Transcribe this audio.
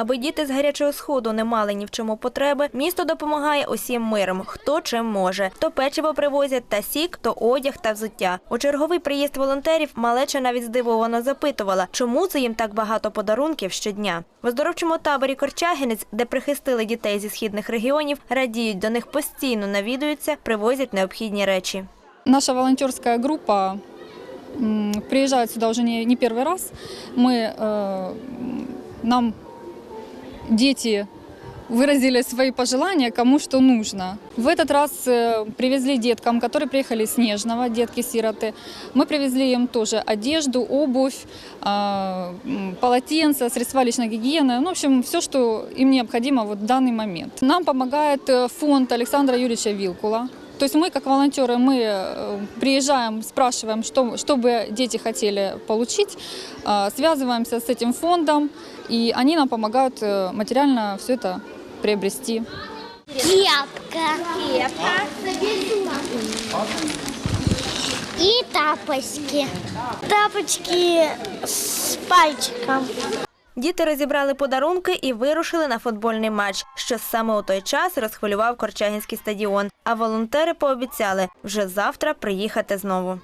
Аби діти з гарячого сходу не мали ні в чому потреби, місто допомагає усім миром, хто чим може. То печиво привозять та сік, то одяг та взуття. У черговий приїзд волонтерів малеча навіть здивовано запитувала, чому це їм так багато подарунків щодня. В оздоровчому таборі Корчагінець, де прихистили дітей зі східних регіонів, радіють до них постійно навідуються, привозять необхідні речі. Наша волонтерская группа м, приезжает сюда уже не, не первый раз. Мы, э, м, нам дети выразили свои пожелания, кому что нужно. В этот раз э, привезли деткам, которые приехали с Нежного, детки-сироты. Мы привезли им тоже одежду, обувь, а, м, полотенца, средства личной гигиены. Ну, в общем, все, что им необходимо вот в данный момент. Нам помогает э, фонд Александра Юрьевича Вилкула. То есть мы, как волонтеры, мы э, приезжаем, спрашиваем, что, что бы дети хотели получить, э, связываемся с этим фондом, и они нам помогают э, материально все это приобрести. Кепка. И тапочки. Тапочки с пальчиком. Діти розібрали подарунки і вирушили на футбольний матч, що саме у той час розхвилював Корчагінський стадіон. А волонтери пообіцяли вже завтра приїхати знову.